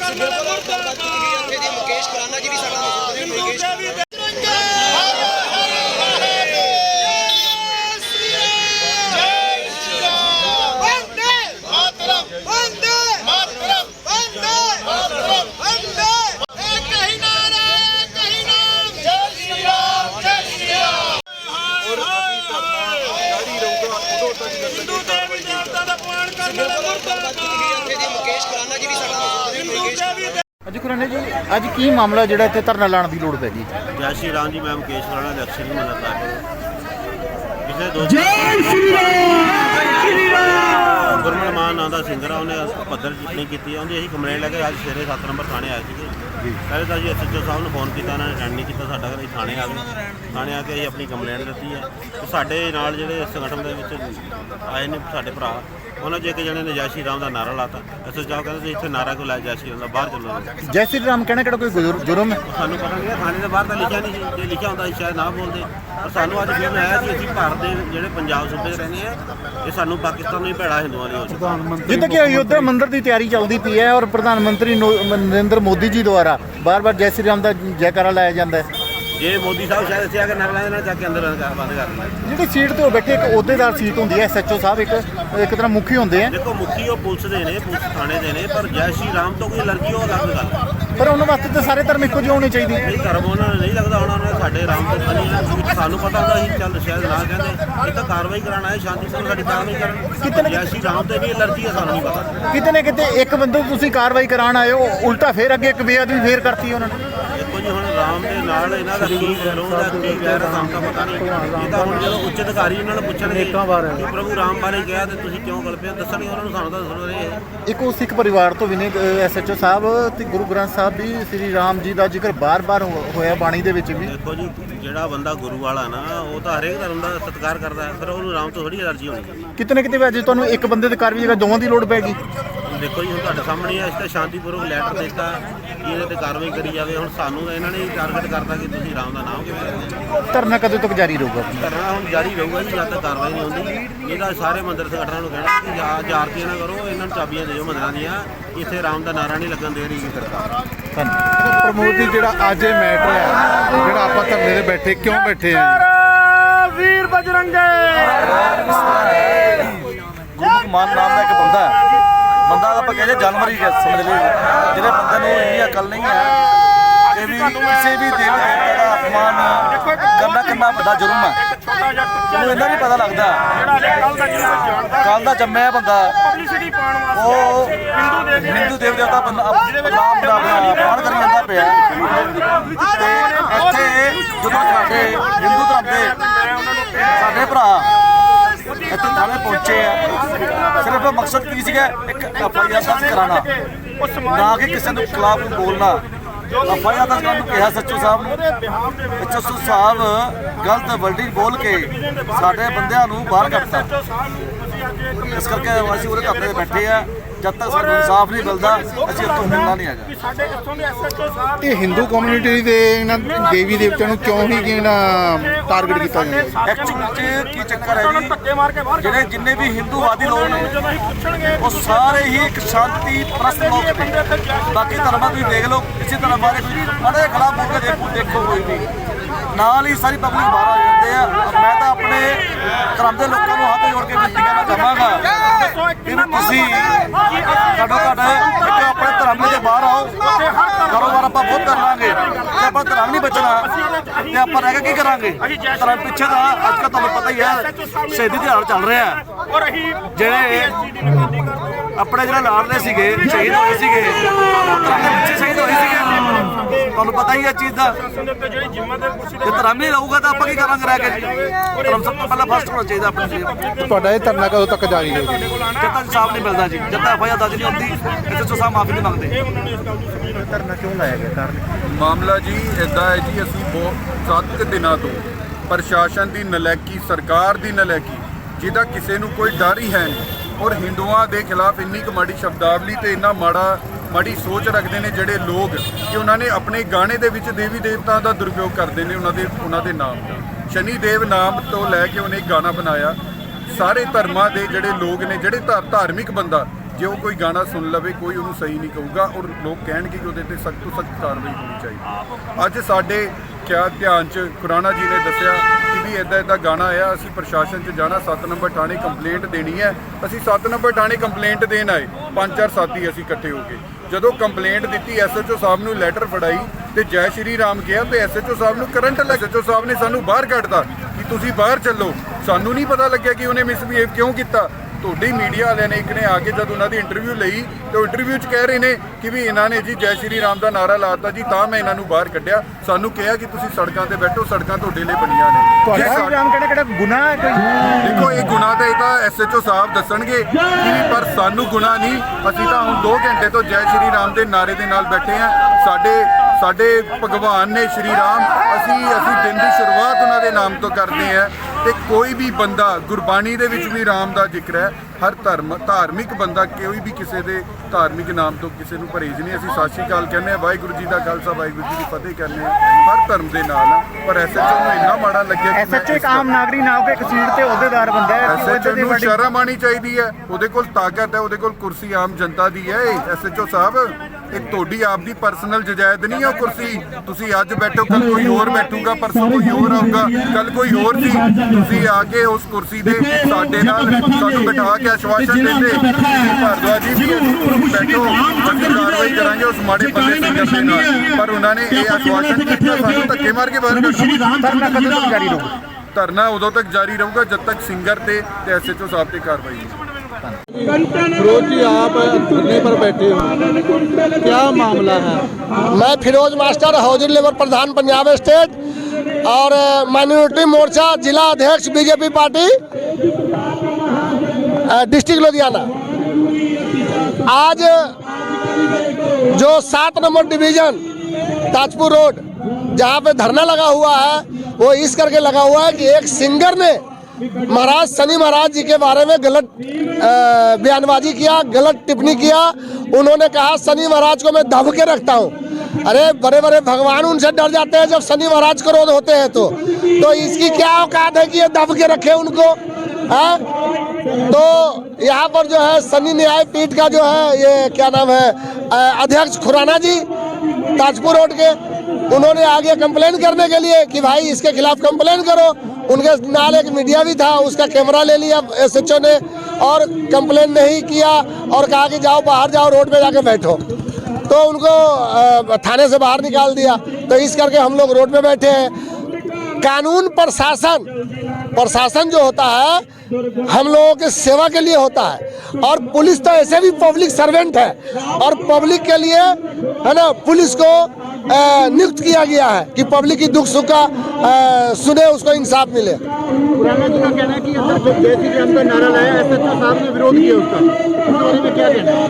ਦੀ ਮੁਕੇਸ਼ ਖੁਰਾਨਾ ਜੀ ਵੀ ਸਾਡਾ ਮੌਜੂਦ ਨੇ ਮੁਕੇਸ਼ ਵੰਦੇ ਮਾਤਰਮ ਵੰਦੇ ਮਾਤਰਮ ਵੰਦੇ ਮਾਤਰਮ ਵੰਦੇ ਇਹ ਕਹੀ ਨਾਰਾ ਕਹੀ ਨਾਮ ਜੈ ਸ਼੍ਰੀ ਰਾਮ ਜੈ ਸ਼੍ਰੀ ਰਾਮ ਔਰ ਅਸੀਂ ਧਰਨਾ ਜਾਰੀ ਰਹੂਗਾ ਉਦੋਂ ਤੱਕ ਹਿੰਦੂ ਦੇਵੀ ਦੇਵਤਾ ਦਾ ਅਪਮਾਨ ਕਰਨ ਵਾਲੇ ਮੁਰਦਾਬਾਦ ਇੱਥੇ ਦੀ ਮੁਕੇਸ਼ ਖੁਰਾਨਾ ਜੀ ਵੀ ਸਾਡਾ ਮੌਜੂਦ ਨੇ ਅੱਜ ਕੁਰਾਨੇ ਜੀ? ਅੱਜ ਕੀ ਮਾਮਲਾ ਜਿਹੜਾ ਇੱਥੇ ਧਰਨਾ ਲਾਉਣ ਦੀ ਲੋੜ ਪੈ ਗਈ? ਜੈ ਸ਼੍ਰੀ ਰਾਮ ਜੀ ਮੈਂ ਮੁਕੇਸ਼ ਰਾਣਾ ਇਲੈਕਸ਼ਨ ਨਹੀਂ ਮੰਨਦਾ ਪਿਛਲੇ ਦੋ ਜੈ ਸ਼੍ਰੀ ਰਾਮ ਨਾਂ ਦਾ ਸਿੰਗਰ ਆ ਉਹਨੇ ਪੱਧਰ ਜਿੱਤਣੀ ਕੀਤੀ ਆ ਉਹਦੀ ਅਸੀਂ ਕੰਪਲੇਂਟ ਲੈ ਕੇ ਅੱਜ ਸਵੇਰੇ 7 ਨੰਬਰ ਥਾਣੇ ਆਏ ਸੀਗੇ। ਪਹਿਲੇ ਤਾਂ ਜੀ ਐਸਐਚਓ ਸਾਹਿਬ ਨੂੰ ਫੋਨ ਕੀਤਾ ਉਹਨਾਂ ਨੇ ਅਟੈਂਡ ਨਹੀਂ ਕੀਤਾ ਸਾਡਾ ਘਰ ਥਾਣੇ ਆ ਗਏ। ਥਾਣੇ ਆ ਕੇ ਅਸੀਂ ਆਪਣੀ ਕੰਪਲੇਂਟ ਦਿੱਤੀ ਹੈ ਤੇ ਸਾਡੇ ਨਾਲ ਜਿਹੜੇ ਸੰਗਠਨ ਦੇ ਵਿੱਚ ਆਏ ਨੇ ਸਾਡੇ ਭਰਾ ਉਹਨਾਂ 'ਚ ਇੱਕ ਜਣੇ ਨੇ ਜੈ ਸ਼੍ਰੀ ਰਾਮ ਦਾ ਨਾਰਾ ਲਾਤਾ। ਐਸਐਚਓ ਸਾਹਿਬ ਕਹਿੰਦੇ ਤੁਸੀਂ ਇੱਥੇ ਨਾਰਾ ਕਿਉਂ ਲਾਇਆ ਜੈ ਸ਼੍ਰੀ ਰਾਮ ਦਾ ਬਾਹਰ ਚੱਲੋ। ਜੈ ਸ੍ਰੀ ਰਾਮ ਕਹਿਣਾ ਕਿਹੜਾ ਕੋਈ ਜੁਰ- ਜੁਰਮ ਹੈ? ਸਾਨੂੰ ਪਤਾ ਨਹੀਂ ਥਾਣੇ ਦੇ ਬਾਹਰ ਤਾਂ ਲਿਖਿਆ ਨਹੀਂ ਸੀ। ਜੇ ਲਿਖਿਆ ਹੁੰਦਾ ਸੀ ਸ਼ਾਇਦ ਨਾ ਬੋਲਦੇ। ਪਰ ਸਾਨੂੰ ਅੱਜ ਫਿਰ ਆਇਆ ਕਿ ਅਸੀਂ ਭਾਰਤ ਦੇ ਜਿਹੜੇ ਪੰਜਾਬ ਸੂਬੇ 'ਚ ਰਹਿੰਦੇ ਆ ਇਹ ਸਾਨੂੰ ਪਾਕਿਸਤਾਨ ਨੂੰ ਹੀ ਭੈੜਾ ਹਿੰਦੂਆਂ ਲਈ ਹੋ ਚੁੱਕਾ। ਜਿੱਦਾਂ ਕਿ ਅਯੋਧਿਆ ਮੰਦਿਰ ਦੀ ਤਿਆਰੀ ਚੱਲਦੀ ਪਈ ਹੈ ਔਰ ਪ੍ਰਧਾਨ ਮੰਤਰੀ ਨਰਿੰਦਰ ਮੋਦੀ ਜੀ ਦੁਆਰਾ ਬਾਰ-ਬਾਰ ਜੈ ਸ੍ਰੀ ਰਾਮ ਦਾ ਜੈਕਾਰਾ ਲਾਇਆ ਜਾਂਦਾ ਹੈ। ਜੇ ਮੋਦੀ ਸਾਹਿਬ ਸ਼ਾਇਦ ਇੱਥੇ ਆ ਕੇ ਨਰਲਾ ਦੇ ਨਾਲ ਚੱਕ ਕੇ ਅੰਦਰ ਬੰਦ ਕਰ ਦਿੰਦੇ। ਜਿਹੜੀ ਸੀਟ ਤੇ ਉਹ ਬੈਠੇ ਇੱਕ ਅਹੁਦੇਦਾਰ ਸੀਟ ਹੁੰਦੀ ਹੈ ਐਸਐਚਓ ਸਾਹਿਬ ਇੱਕ ਇੱਕ ਤਰ੍ਹਾਂ ਮੁਖੀ ਹੁੰਦੇ ਆ। ਦੇਖੋ ਮੁਖੀ ਉਹ ਪੁਲਿਸ ਦੇ ਨੇ ਪੁਲਿਸ ਥਾਣੇ ਦੇ ਨੇ ਪਰ ਜੈ ਸ਼੍ਰੀ ਰਾਮ ਤੋਂ ਕੋਈ ਅਲਰਜੀ ਉਹ ਅਲੱਗ ਗੱਲ ਹੈ। ਪਰ ਉਹਨਾਂ ਵਾਸਤੇ ਤਾਂ ਸਾਰੇ ਧਰਮ ਇੱਕੋ ਜਿਹੇ ਹੋਣੇ ਚਾਹੀਦੇ ਇਹ ਧਰਮ ਉਹਨਾਂ ਨੂੰ ਨਹੀਂ ਲੱਗਦਾ ਹੋਣਾ ਉਹਨਾਂ ਨੇ ਸਾਡੇ ਰਾਮ ਤੇ ਬਣੀ ਸਾਨੂੰ ਪਤਾ ਹੁੰਦਾ ਸੀ ਚੱਲ ਸ਼ਾਇਦ ਨਾ ਕਹਿੰਦੇ। ਇਹ ਤਾਂ ਕਾਰਵਾਈ ਕਰਾਣਾ ਹੈ ਸ਼ਾਂਤੀ ਨਾਲ ਸਾਡੀ ਕਾਰਵਾਈ ਕਰਨ। ਜੈ ਸ਼੍ਰੀ ਰਾਮ ਤੇ ਵੀ ਅਲਰਜੀ ਹੈ ਸਾਨੂੰ ਨਹੀਂ ਪਤਾ। ਕਿਤੇ ਨਾ ਕਿਤੇ ਇੱਕ ਬੰਦੇ ਨੂੰ ਤੁਸੀਂ ਕਾਰਵਾਈ ਕਰਾਉਣ ਆਏ ਹੋ ਉਲਟਾ ਫੇਰ ਅੱਗੇ ਇੱਕ ਬੇਅਦਬੀ ਫੇਰ ਕਰਤੀ ਉਹਨਾਂ ਨੇ। ਰਾਮ ਦੇ ਨਾਲ ਇਹਨਾਂ ਦਾ ਕੀ ਵਿਰੋਧ ਹੈ ਕੀ ਕਹਿ ਰਿਹਾ ਸਾਨੂੰ ਤਾਂ ਪਤਾ ਨਹੀਂ। ਇਹ ਤਾਂ ਹੁਣ ਜਦੋਂ ਉੱਚ ਅਧਿਕਾਰੀ ਇਹਨਾਂ ਨੂੰ ਪੁੱਛਣਗੇ ਕਿ ਪ੍ਰਭੂ ਰਾਮ ਬਾਰੇ ਕਿਹਾ ਤੇ ਤੁਸੀਂ ਕਿਉਂ ਗਲਪੇ ਹੋ? ਦੱਸਣਗੇ ਉਹਨਾਂ ਨੂੰ ਸਾਨੂੰ ਤਾਂ ਦੱਸਣ ਰਹੇ ਇੱਕ ਉਹ ਸਿੱਖ ਪਰਿਵਾਰ ਤੋਂ ਵੀ ਨੇ ਐਸਐਚਓ ਸਾਹਿਬ ਤੇ ਗੁਰੂ ਗ੍ਰੰਥ ਸਾਹਿਬ ਵੀ ਸ੍ਰੀ ਰਾਮ ਜੀ ਦਾ ਜ਼ਿਕਰ ਬਾਰ-ਬਾਰ ਹੋਇਆ ਬਾਣੀ ਦੇ ਵਿੱਚ ਵੀ। ਦੇਖੋ ਜੀ ਜਿਹੜਾ ਬੰਦਾ ਗੁਰੂ ਵਾਲਾ ਨਾ ਉਹ ਤਾਂ ਹਰੇਕ ਧਰਮ ਦਾ ਸਤਿਕਾਰ ਕਰਦਾ ਹੈ ਫਿਰ ਉਹਨੂੰ ਰਾਮ ਤੋਂ ਥੋੜੀ ਅਲਰਜੀ ਹੋਣੀ। ਹੈ। ਕਿਤੇ ਨਾ ਕਿਤੇ ਵੀ ਅੱਜ ਤੁਹਾਨੂੰ ਇੱਕ ਬੰਦੇ ਦੀ ਕਾਰਵਾਈ ਜਗ੍ਹਾ ਦੋਵਾਂ ਦੀ ਲੋੜ ਪੈਗੀ ਦੇਖੋ ਜੀ ਹੁਣ ਤੁਹਾਡੇ ਸਾਹਮਣੇ ਆ ਇਸ ਤੇ ਸ਼ਾਂਤੀਪੂਰਵਕ ਲੈਟਰ ਦਿੱਤਾ ਕਿ ਇਹਦੇ ਤੇ ਕਾਰਵਾਈ ਕਰੀ ਜਾਵੇ। ਹੁਣ ਸਾਨੂੰ ਇਹਨਾਂ ਨੇ ਟਾਰਗੇਟ ਕਰਤਾ ਕਿ ਤੁਸੀਂ ਰਾਮ ਦਾ ਨਾਮ ਕਿਵੇਂ ਲੈਂਦੇ ਹੋ ਧਰਨਾ ਕਦੋਂ ਤੱਕ ਜਾਰੀ ਰਹੂਗਾ? ਕਰਨਾ ਹੁਣ ਜਾਰੀ ਰਹੂਗਾ ਜੀ ਜਦ ਤੱਕ ਕਾਰਵਾਈ ਨਹੀਂ ਹੁੰਦੀ। ਇਹਦਾ ਸਾਰੇ ਮੰਦਿਰ ਸੰਗਠਨਾਂ ਨੂੰ ਕਹਿਣਾ ਕਿ ਜਾ ਜਾਰਤੀ ਨਾ ਕਰੋ ਇਹਨਾਂ ਨੂੰ ਚਾਬੀਆਂ ਦਿਓ ਮੰਦਿਰਾਂ ਦੀਆਂ। ਇੱਥੇ ਰਾਮ ਦਾ ਨਾਰਾ ਨਹੀਂ ਲੱਗਣ ਦੇ ਰਹੀ ਜੀ ਸਰਕਾਰ। ਪ੍ਰਮੋਦ ਜੀ ਜਿਹੜਾ ਅੱਜ ਇਹ ਮੈਟਰ ਹੈ ਜਿਹੜਾ ਆਪਾਂ ਧਰਨੇ ਤੇ ਬੈਠੇ ਕਿਉਂ ਬੈਠੇ ਆ? ਵੀਰ ਬਜਰੰਗੇ। ਮਾਨ ਨਾਮ ਦਾ ਇੱਕ ਬੰਦਾ ਹੈ। ਬੰਦਾ ਦਾ ਆਪਾਂ ਕਹਿੰਦੇ ਜਾਨਵਰ ਹੀ ਕਹਿ ਸਮਝ ਲਈਏ ਜਿਹੜੇ ਬੰਦੇ ਨੂੰ ਇੰਨੀ ਅਕਲ ਨਹੀਂ ਹੈ ਕਿ ਵੀ ਕਿਸੇ ਵੀ ਦੇਵ ਦੇਵਤਾ ਦਾ ਅਪਮਾਨ ਕਰਨਾ ਕਿੰਨਾ ਵੱਡਾ ਜੁਰਮ ਹੈ। ਛੋਟਾ ਜਿਹਾ ਟੁੱਚਾ ਉਹਨੂੰ ਇੰਨਾ ਨਹੀਂ ਪਤਾ ਲੱਗਦਾ। ਜਿਹੜਾ ਕੱਲ ਦਾ ਜੰਮਿਆ ਬੰਦਾ ਪਬਲਿਸਿਟੀ ਪਾਉਣ ਉਹ ਹਿੰਦੂ ਦੇਵੀ ਹਿੰਦੂ ਦੇਵ ਦੇਵਤਾ ਬੰਦਾ ਅਪ- ਨਾਮ ਦਾ ਅਪਮਾਨ ਕਰੀ ਜਾਂਦਾ ਪਿਆ। ਤੇ ਇੱਥੇ ਜਦੋਂ ਸਾਡੇ ਹਿੰਦੂ ਧਰਮ ਦੇ ਸਾਡੇ ਭਰਾ ਇੱਥੇ ਥਾਣੇ ਪਹੁੰਚੇ ਆ। ਸਿਰਫ ਮਕਸਦ ਕੀ ਸੀਗਾ? ਇੱਕ ਐਫਆਈਆਰ ਦਰਜ ਕਰਾਣਾ ਨਾ ਕਿ ਕਿਸੇ ਨੂੰ ਖਿਲਾਫ ਬੋਲਣਾ। ਐਫਆਈਆਰ ਦਰਜ ਕਰਨ ਨੂੰ ਕਿਹਾ ਸੱਚੂ ਸਾਹਿਬ ਨੂੰ। ਸੱਚੂ ਸਾਹਿਬ ਗਲਤ ਵਰਡਿੰਗ ਬੋਲ ਕੇ ਸਾਡੇ ਬੰਦਿਆਂ ਨੂੰ ਬਾਹਰ ਕੱਢਤਾ। ਇਸ ਕਰਕੇ ਅਸੀਂ ਉਹਦੇ ਧਰਨੇ ਤੇ ਬੈਠੇ ਆ ਜਦ ਤੱਕ ਸਾਨੂੰ ਇਨਸਾਫ ਨਹੀਂ ਮਿਲਦਾ ਅਸੀਂ ਇੱਥੋਂ ਮਿਲਣਾ ਨਹੀਂ ਹੈਗਾ। ਸਾਡੇ ਇੱਥੋਂ ਦੇ ਐਸਐਚਓ ਸਾਹਿਬ ਇਹ ਹਿੰਦੂ ਕਮਿਊਨਿਟੀ ਦੇ ਇਹਨਾਂ ਦੇਵੀ ਦੇਵਤਿਆਂ ਨੂੰ ਕਿਉਂ ਹੀ ਕਿ ਇਹਨਾਂ ਟਾਰਗੇਟ ਕੀਤਾ ਜਾਂਦਾ? ਐਕਚੁਅਲੀ ਚ ਕੀ ਚੱਕਰ ਹੈ ਜੀ? ਜਿਹੜੇ ਜਿੰਨੇ ਵੀ ਹਿੰਦੂਵਾਦੀ ਲੋਕ ਨੇ ਉਹ ਸਾਰੇ ਹੀ ਇੱਕ ਸ਼ਾਂਤੀ ਪ੍ਰਸਤ ਲੋਕ ਨੇ। ਬਾਕੀ ਧਰਮਾਂ ਤੁਸੀਂ ਦੇਖ ਲਓ ਕਿਸੇ ਧਰਮ ਬਾਰੇ ਕੋਈ ਅੜੇ ਖਿਲਾਫ ਬੋਲ ਕੇ ਦੇਖੋ ਦੇਖੋ ਕੋਈ ਨਹੀਂ ਨਾਲ ਹੀ ਸਾਰੀ ਪਬਲਿਕ ਬਾਹਰ ਆ ਜਾਂਦੇ ਆ। ਮੈਂ ਤਾਂ ਆਪਣੇ ਧਰਮ ਦੇ ਲੋਕਾਂ ਨੂੰ ਹੱਥ ਜੋੜ ਕੇ ਬੇਨਤੀ ਕਰਨਾ ਚਾਹਾਂਗਾ ਕਿ ਤੁਸੀਂ ਘੱਟੋ ਘੱਟ ਇੱਕ ਆਪਣੇ ਧਰਮ ਦੇ ਬਾਹਰ ਆਓ। ਕਾਰੋਬਾਰ ਆਪਾਂ ਬਹੁਤ ਕਰ ਲਾਂਗੇ। ਤੇ ਆਪਾਂ ਧਰਮ ਨਹੀਂ ਬਚਣਾ ਤੇ ਆਪਾਂ ਰਹਿ ਕੇ ਕੀ ਕਰਾਂਗੇ? ਧਰਮ ਪਿੱਛੇ ਦਾ ਅੱਜ ਕੱਲ੍ਹ ਤੁਹਾਨੂੰ ਪਤਾ ਹੀ ਹੈ ਸ਼ਹੀਦੀ ਦਿਹਾੜਾ ਚੱਲ ਰਿਹਾ। ਜਿਹੜੇ ਆਪਣੇ ਜਿਹੜੇ ਲਾੜਲੇ ਸੀਗੇ ਸ਼ਹੀਦ ਹੋਏ ਸੀਗੇ ਸ਼ਹੀਦ ਹੋਏ ਸੀਗੇ। ਤੁਹਾਨੂੰ ਪਤਾ ਹੀ ਹੈ ਚੀਜ਼ ਦਾ। ਜੇ ਧਰਮ ਨਹੀਂ ਰਹੂਗਾ ਤਾਂ ਆਪਾਂ ਕੀ ਕਰਾਂਗੇ ਰਹਿ ਕੇ? ਧਰਮ ਸਭ ਤੋਂ ਪਹਿਲਾਂ ਫਸਟ ਹੋਣਾ ਚਾਹੀਦਾ ਆਪਣੇ ਲਈ। ਤੁਹਾਡਾ ਇਹ ਧਰਨਾ ਕਦੋਂ ਤੱਕ ਜਾਰੀ ਰਹੇਗਾ ਜਦ ਤੱਕ ਇਨਸਾਫ ਨਹੀਂ ਮਿਲਦਾ ਜੀ। ਜਦ ਤੱਕ ਐਫਆਈਆਰ ਦਰਜ ਨਹੀਂ ਹੁੰਦੀ ਇੱਥੇ ਤੋਂ ਸਾਹਿਬ ਮਾਫੀ ਨਹੀਂ ਮੰਗਦੇ। ਧਰਨਾ ਕਿਉਂ ਲਾਇਆ ਗਿਆ ਕਾਰਨ? ਮਾਮਲਾ ਜੀ ਇਦਾਂ ਹੈ ਜੀ ਅਸੀਂ ਬਹੁਤ 7 ਦਿਨਾਂ ਤੋਂ ਪ੍ਰਸ਼ਾਸਨ ਦੀ ਨਲੈਕੀ ਸਰਕਾਰ ਦੀ ਨਲੈਕੀ ਜਿਹਦਾ ਕਿਸੇ ਨੂੰ ਕੋਈ ਡਰ ਹੀ ਹੈ ਨਹੀਂ। ਔਰ ਹਿੰਦੂਆਂ ਦੇ ਖਿਲਾਫ ਇੰਨੀ ਕੁ ਮਾੜੀ ਸ਼ਬਦਾਵਲੀ ਤੇ ਇੰਨਾ ਮਾੜਾ, ਮਾੜੀ ਸੋਚ ਰੱਖਦੇ ਨੇ ਜਿਹੜੇ ਲੋਕ ਕਿ ਉਹਨਾਂ ਨੇ ਆਪਣੇ ਗਾਣੇ ਦੇ ਵਿੱਚ ਦੇਵੀ ਦੇਵਤਾ ਦਾ ਦੁਰਪਯੋਗ ਕਰਦੇ ਨੇ ਉਹਨਾਂ ਦੇ ਉਹਨਾਂ ਦੇ ਨਾਮ ਦਾ। ਸ਼ਨੀ ਦੇਵ ਨਾਮ ਤੋਂ ਲੈ ਕੇ ਉਹਨੇ ਗਾਣਾ ਬਣਾਇਆ। ਸਾਰੇ ਧਰਮਾਂ ਦੇ ਜਿਹੜੇ ਲੋਕ ਨੇ, ਜਿਹੜੇ ਧਾ- ਧਾਰਮਿਕ ਬੰਦਾ, ਜੇ ਉਹ ਕੋਈ ਗਾਣਾ ਸੁਣ ਲਵੇ, ਕੋਈ ਉਹਨੂੰ ਸਹੀ ਨਹੀਂ ਕਹੂਗਾ ਔਰ ਲੋਕ ਕਹਿਣਗੇ ਕਿ ਉਹਦੇ ਤੇ ਸਖਤ ਤੋਂ ਸਖਤ ਕਾਰਵਾਈ ਹੋਣੀ ਚਾਹੀਦੀ। ਅੱਜ ਸਾਡੇ ਕਿਆ ਧਿਆਨ ਚ ਖੁਰਾਣਾ ਜੀ ਨੇ ਦੱਸਿਆ ਵੀ ਇਦਾਂ ਇਦਾਂ ਗਾਣਾ ਆਇਆ, ਅਸੀਂ ਪ੍ਰਸ਼ਾਸਨ ਚ ਜਾਣਾ 7 ਨੰਬਰ ਥਾਣੇ ਕੰਪਲੇਂਟ ਦੇਣੀ ਹੈ। ਅਸੀਂ 7 ਨੰਬਰ ਥਾਣੇ ਕੰਪਲੇਂਟ ਦੇਣ ਆਏ, ਪੰਜ ਚਾਰ ਸਾਥੀ ਅਸੀਂ ਇਕੱਠੇ ਹੋ ਕੇ ਜਦੋਂ ਕੰਪਲੇਂਟ ਦਿੱਤੀ ਐਸਐਚਓ ਸਾਹਿਬ ਨੂੰ ਲੈਟਰ ਫੜਾਈ ਤੇ ਜੈ ਸ਼੍ਰੀ ਰਾਮ ਕਿਹਾ ਤੇ ਐਸਐਚਓ ਸਾਹਿਬ ਨੂੰ ਕਰੰਟ ਲੱਗ ਐਸਐਚਓ ਸਾਹਿਬ ਨੇ ਸਾਨੂੰ ਬਾਹਰ ਕੱਢਤਾ ਕਿ ਤੁਸੀਂ ਬਾਹਰ ਚੱਲੋ। ਸਾਨੂੰ ਨਹੀਂ ਪਤਾ ਲੱਗਿਆ ਕਿ ਉਹਨੇ ਮਿਸਬੀਹੇਵ ਕਿਉਂ ਕੀਤਾ। ਤੁਹਾਡੀ ਮੀਡੀਆ ਵਾਲਿਆਂ ਨੇ ਇੱਕ ਨੇ ਆ ਕੇ ਜਦ ਉਹਨਾਂ ਦੀ ਇੰਟਰਵਿਊ ਲਈ ਤੇ ਇੰਟਰਵਿਊ 'ਚ ਕਹਿ ਰਹੇ ਨੇ ਕਿ ਵੀ ਇਹਨਾਂ ਨੇ ਜੀ ਜੈ ਸ਼੍ਰੀ ਰਾਮ ਦਾ ਨਾਰਾ ਲਾਤਾ ਜੀ ਤਾਂ ਮੈਂ ਇਹਨਾਂ ਨੂੰ ਬਾਹਰ ਕੱਢਿਆ। ਸਾਨੂੰ ਕਿਹਾ ਕਿ ਤੁਸੀਂ ਸੜਕਾਂ ਤੇ ਬੈਠੋ ਸੜਕਾਂ ਤੁਹਾਡੇ ਲਈ ਬਣੀਆਂ ਨੇ। ਤੁਹਾਡਾ ਇਲਜ਼ਾਮ ਕਿਹੜਾ ਕਿਹੜਾ ਗੁਨਾਹ ਹੈ ਕੋਈ? ਦੇਖੋ ਇਹ ਗੁਨਾਹ ਤਾਂ ਇਹ ਤਾਂ ਐਸਐਚਓ ਸਾਹਿਬ ਦੱਸਣਗੇ ਕਿ ਪਰ ਸਾਨੂੰ ਗੁਨਾਹ ਨਹੀਂ ਅਸੀਂ ਤਾਂ ਹੁਣ 2 ਘੰਟੇ ਤੋਂ ਜੈ ਸ਼੍ਰੀ ਰਾਮ ਦੇ ਨਾਰੇ ਦੇ ਨਾਲ ਬੈਠੇ ਆ ਸਾਡੇ ਸਾਡੇ ਭਗਵਾਨ ਨੇ ਸ਼੍ਰੀ ਰਾਮ ਅਸੀਂ ਅਸੀਂ ਦਿਨ ਦੀ ਸ਼ੁਰੂਆਤ ਉਹਨਾਂ ਦੇ ਨਾਮ ਤੋਂ ਕਰਦੇ ਆ ਤੇ ਕੋਈ ਵੀ ਬੰਦਾ ਗੁਰਬਾਣੀ ਦੇ ਵਿੱਚ ਵੀ ਰਾਮ ਦਾ ਜ਼ਿਕਰ ਹੈ ਹਰ ਧਰਮ ਧਾਰਮਿਕ ਬੰਦਾ ਕੋਈ ਵੀ ਕਿਸੇ ਦੇ ਧਾਰਮਿਕ ਨਾਮ ਤੋਂ ਕਿਸੇ ਨੂੰ ਪਰਹੇਜ਼ ਨਹੀਂ। ਅਸੀਂ ਸਤਿ ਸ਼੍ਰੀ ਅਕਾਲ ਕਹਿੰਦੇ ਆ ਵਾਹਿਗੁਰੂ ਜੀ ਦਾ ਖਾਲਸਾ ਵਾਹਿਗੁਰੂ ਜੀ ਦੀ ਫਤਿਹ ਕਹਿੰਦੇ ਆ ਹਰ ਧਰਮ ਦੇ ਨਾਲ ਆ ਪਰ ਐਸਐਚਓ ਨੂੰ ਇੰਨਾ ਮਾੜਾ ਲੱਗਿਆ ਕਿ ਐਸਐਚਓ ਇੱਕ ਆਮ ਨਾਗਰਿਕ ਨਾ ਹੋ ਕੇ ਇੱਕ ਸੀਟ ਤੇ ਅਹੁਦੇਦਾਰ ਬੰਦਾ ਹੈ। ਕਿ ਐਸਐਚਓ ਨੂੰ ਸ਼ਰਮ ਆਣੀ ਚਾਹੀਦੀ ਹੈ ਉਹਦੇ ਕੋਲ ਤਾਕਤ ਹੈ ਉਹਦੇ ਕੋਲ ਕੁਰਸੀ ਆਮ ਜਨਤਾ ਦੀ ਹੈ। ਐਸਐਚਓ ਸਾਹਿਬ ਇਹ ਤੁਹਾਡੀ ਆਪ ਦੀ ਪਰਸਨਲ ਜਾਇਦਾਦ ਨਹੀਂ ਹੈ ਉਹ ਕੁਰਸੀ। ਤੁਸੀਂ ਅੱਜ ਬੈਠੋ ਕੱਲ ਕੋਈ ਹੋਰ ਬੈਠੂਗਾ ਪਰਸੋਂ ਕੋਈ ਹੋਰ ਆਊਗਾ ਕੱਲ ਕੋਈ ਹੋਰ ਸੀ। ਤੁਸੀਂ ਆ ਕੇ ਉਸ ਕੁਰਸੀ ਦੇ ਸਾਡੇ ਨਾਲ ਸਾਨੂੰ ਬਿਠਾ ਕੇ ਆਸ਼ਵਾਸਨ ਦਿੰਦੇ ਕਿ ਭਾਰਦਵਾਜ ਜੀ ਬੈਠੋ ਅਸੀਂ ਕਾਰਵਾਈ ਕਰਾਂਗੇ ਉਸ ਮਾੜੇ ਬੰਦੇ ਸਿੰਗਰ ਦੇ ਨਾਲ। ਪਰ ਉਹਨਾਂ ਨੇ ਇਹ ਆਸ਼ਵਾਸਨ ਦਿੱਤਾ ਸਾਨੂੰ ਧੱਕੇ ਮਾਰ ਕੇ ਬਾਹਰ ਕੱਢੋ। ਧਰਨਾ ਉਦੋਂ ਤੱਕ ਜਾਰੀ ਰਹੂਗਾ ਜਦ ਤੱਕ ਸਿੰਗਰ ਤੇ ਤੇ ਐਸਐਚਓ ਸਾਹਿਬ ਤੇ ਕਾਰਵਾਈ ਨਹੀਂ। आप धरने पर बैठे हो। क्या मामला है? मैं फिरोज मास्टर, हाउसिंग लेबर प्रधान पंजाब स्टेट और माइनॉरिटी मोर्चा जिला अध्यक्ष बीजेपी पार्टी डिस्ट्रिक्ट लुधियाना। आज जो सात नंबर डिवीज़न, ताजपुर रोड, जहाँ पे धरना लगा हुआ है, वो इस करके लगा हुआ है कि एक सिंगर ने महाराज शनि महाराज जी के बारे में गलत बयानबाजी किया, गलत टिप्पणी किया। उन्होंने कहा शनि महाराज को मैं दब के रखता हूँ। अरे, बड़े बड़े भगवान उनसे डर जाते हैं जब शनि महाराज क्रोध होते हैं तो। तो इसकी क्या औकात है कि ये दब के रखे उनको? हाँ तो यहाँ पर जो है, सनी न्याय पीठ का जो है, ये क्या नाम है अध्यक्ष खुराना जी, ताजपुर रोड के, उन्होंने आगे कंप्लेन करने के लिए कि भाई, इसके खिलाफ कंप्लेन करो। उनके नाल एक मीडिया भी था, उसका कैमरा ले लिया एसएचओ ने और कंप्लेन नहीं किया और कहा कि जाओ बाहर जाओ, रोड पे जाके बैठो। तो उनको थाने से बाहर निकाल दिया। तो इस करके हम लोग रोड पे बैठे हैं। कानून प्रशासन प्रशासन जो होता है हम लोगों के सेवा के लिए होता है। और पुलिस तो ऐसे भी पब्लिक सर्वेंट है। और पब्लिक के लिए है ना पुलिस को नियुक्त किया गया है कि पब्लिक की दुख सुख का सुने उसको इंसाफ मिले। जी कहना है कि नारा लाया साहब ने विरोध किया उसका। क्या कहना है?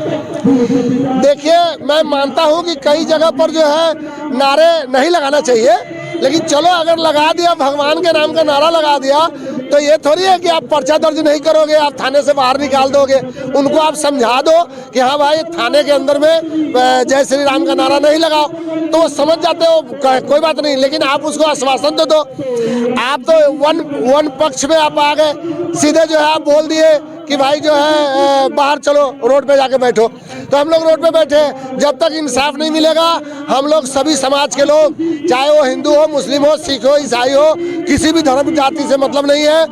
देखिए मैं मानता हूँ कि कई जगह पर जो है नारे नहीं लगाना चाहिए। लेकिन चलो अगर लगा दिया भगवान के नाम का नारा लगा दिया तो ये थोड़ी है कि आप पर्चा दर्ज नहीं करोगे, आप थाने से बाहर निकाल दोगे। उनको आप समझा दो कि हाँ भाई, थाने के अंदर में जय श्री राम का नारा नहीं लगाओ। तो वो समझ जाते हो कोई बात नहीं, लेकिन आप उसको आश्वासन दे दो। आप तो वन वन पक्ष में आप आ गए, सीधे जो है आप बोल दिए कि भाई जो है बाहर चलो, रोड पे जाके बैठो। तो हम लोग रोड पे बैठे जब तक इंसाफ नहीं मिलेगा, हम लोग सभी समाज के लोग, चाहे वो हिंदू हो, मुस्लिम हो, सिख हो, ईसाई हो, किसी भी धर्म जाति से मतलब नहीं है।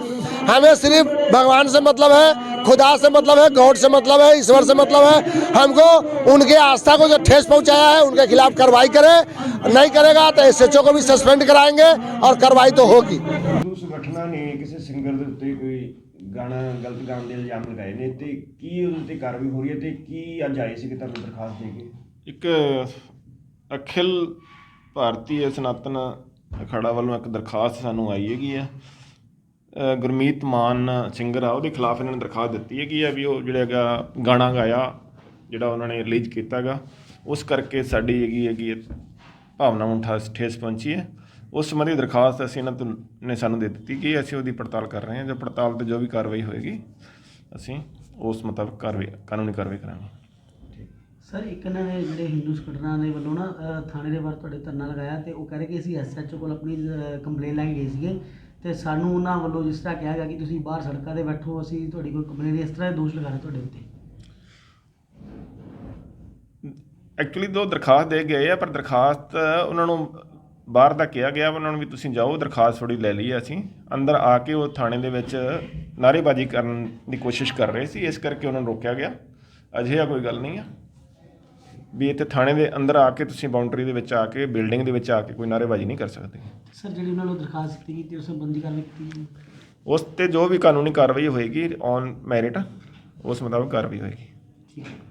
हमें सिर्फ़ भगवान से मतलब है, खुदा से मतलब है, गौड से मतलब है, ईश्वर से मतलब है। हमको उनके आस्था को जो ठेस पहुँचाया है, उनके खिलाफ कार्रवाई करें। नहीं करेगा तो एसएचओ को भी सस्पेंड कराएँगे और कार्रवाई तो होगी। किसी सिंगर कोई ਗਾਣਾ, ਗਲਤ ਗਾਣ ਦੇ ਇਲਜ਼ਾਮ ਲਗਾਏ ਨੇ ਤੇ ਕੀ ਉਹਦੇ 'ਤੇ ਕਾਰਵਾਈ ਹੋ ਰਹੀ ਹੈ ਤੇ ਕੀ ਅੱਜ ਆਏ ਸੀ ਕਿ ਤੁਹਾਨੂੰ ਦਰਖਾਸਤ ਦੇ ਕੇ? ਇੱਕ ਅਖਿਲ ਭਾਰਤੀ ਸਨਾਤਨ ਅਖਾੜਾ ਵੱਲੋਂ ਇੱਕ ਦਰਖਾਸਤ ਸਾਨੂੰ ਆਈ ਹੈਗੀ ਆ। ਗੁਰਮੀਤ ਮਾਨ ਸਿੰਗਰ ਆ, ਉਹਦੇ ਖਿਲਾਫ ਇਹਨਾਂ ਨੇ ਦਰਖਾਸਤ ਦਿੱਤੀ ਹੈਗੀ ਆ ਵੀ ਉਹ ਜਿਹੜਾ ਹੈਗਾ ਗਾਣਾ ਗਾਇਆ, ਜਿਹੜਾ ਉਹਨਾਂ ਨੇ ਰਿਲੀਜ਼ ਕੀਤਾਗਾ ਉਸ ਕਰਕੇ ਸਾਡੀ ਹੈਗੀ ਹੈਗੀ ਹੈ ਭਾਵਨਾ ਨੂੰ ਠਾਸ ਠੇਸ ਪਹੁੰਚੀ ਹੈ। ਉਸ ਸੰਬੰਧੀ ਦਰਖਾਸਤ ਅਸੀਂ ਇਹਨਾਂ ਤੋਂ ਨੇ ਸਾਨੂੰ ਦੇ ਦਿੱਤੀ ਕਿ ਅਸੀਂ ਉਹਦੀ ਪੜਤਾਲ ਕਰ ਰਹੇ ਹਾਂ। ਜੋ ਪੜਤਾਲ ਤੇ ਜੋ ਵੀ ਕਾਰਵਾਈ ਹੋਏਗੀ ਅਸੀਂ ਉਸ ਮੁਤਾਬਕ ਕਾਰਵਾਈ ਕਾਨੂੰਨੀ ਕਾਰਵਾਈ ਕਰਾਂਗੇ। ਸਰ ਇੱਕ ਨੇ ਜਿਹੜੇ ਹਿੰਦੂ ਸੰਗਠਨਾਂ ਦੇ ਵੱਲੋਂ ਨਾ ਅ, ਥਾਣੇ ਦੇ ਬਾਹਰ ਤੁਹਾਡੇ ਧਰਨਾ ਲਗਾਇਆ ਤੇ ਉਹ ਕਹਿ ਰਹੇ ਕਿ ਅਸੀਂ ਐਸਐਚਓ ਕੋਲ ਆਪਣੀ ਕੰਪਲੇਨ ਲੈ ਕੇ ਗਏ ਸੀਗੇ ਤੇ ਸਾਨੂੰ ਉਹਨਾਂ ਵੱਲੋਂ ਜਿਸ ਤਰ੍ਹਾਂ ਕਿਹਾ ਗਿਆ ਕਿ ਤੁਸੀਂ ਬਾਹਰ ਸੜਕਾਂ ਤੇ ਬੈਠੋ ਅਸੀਂ ਤੁਹਾਡੀ ਕੋਈ ਕੰਪਲੇਨ ਇਸ ਤਰ੍ਹਾਂ ਦੇ ਦੋਸ਼ ਲਗਾ ਰਹੇ ਤੁਹਾਡੇ ਉੱਤੇ। ਐਕਚੁਅਲੀ ਦੋ ਦਰਖਾਸਤ ਦੇ ਗਏ ਆ ਪਰ ਦਰਖਾਸਤ ਉਹਨਾਂ ਨੂੰ ਬਾਹਰ ਦਾ ਕਿਹਾ ਗਿਆ ਉਹਨਾਂ ਨੂੰ ਵੀ ਤੁਸੀਂ ਜਾਓ ਦਰਖਾਸਤ ਥੋੜੀ ਲੈ ਲਈ ਅਸੀਂ। ਅੰਦਰ ਆ ਕੇ ਉਹ ਥਾਣੇ ਦੇ ਵਿੱਚ ਨਾਅਰੇਬਾਜ਼ੀ ਕਰਨ ਦੀ ਕੋਸ਼ਿਸ਼ ਕਰ ਰਹੇ ਸੀ ਇਸ ਕਰਕੇ ਉਹਨਾਂ ਨੂੰ ਰੋਕਿਆ ਗਿਆ। ਅਜਿਹਾ ਕੋਈ ਗੱਲ ਨਹੀਂ ਆ। ਵੀ ਇੱਥੇ ਥਾਣੇ ਦੇ ਅੰਦਰ ਆ ਕੇ ਤੁਸੀਂ ਬਾਉਂਡਰੀ ਦੇ ਵਿੱਚ ਆ ਕੇ ਬਿਲਡਿੰਗ ਦੇ ਵਿੱਚ ਆ ਕੇ ਕੋਈ ਨਾਅਰੇਬਾਜ਼ੀ ਨਹੀਂ ਕਰ ਸਕਦੇ। ਸਰ ਜਿਹੜੀ ਉਹਨਾਂ ਨੂੰ ਦਰਖਾਸਤ ਦਿੱਤੀ ਗਈ ਤੇ ਉਸ ਸੰਬੰਧੀ ਕਾਰਵਾਈ ਕੀਤੀ ਗਈ? ਉਸ ਤੇ ਜੋ ਵੀ ਕਾਨੂੰਨੀ ਕਾਰਵਾਈ ਹੋਏਗੀ ਔਨ ਮੈਰਿਟ ਉਸ ਮੁਤਾਬਕ ਕਾਰਵਾਈ ਹੋਏਗੀ। ਠੀਕ ਹੈ।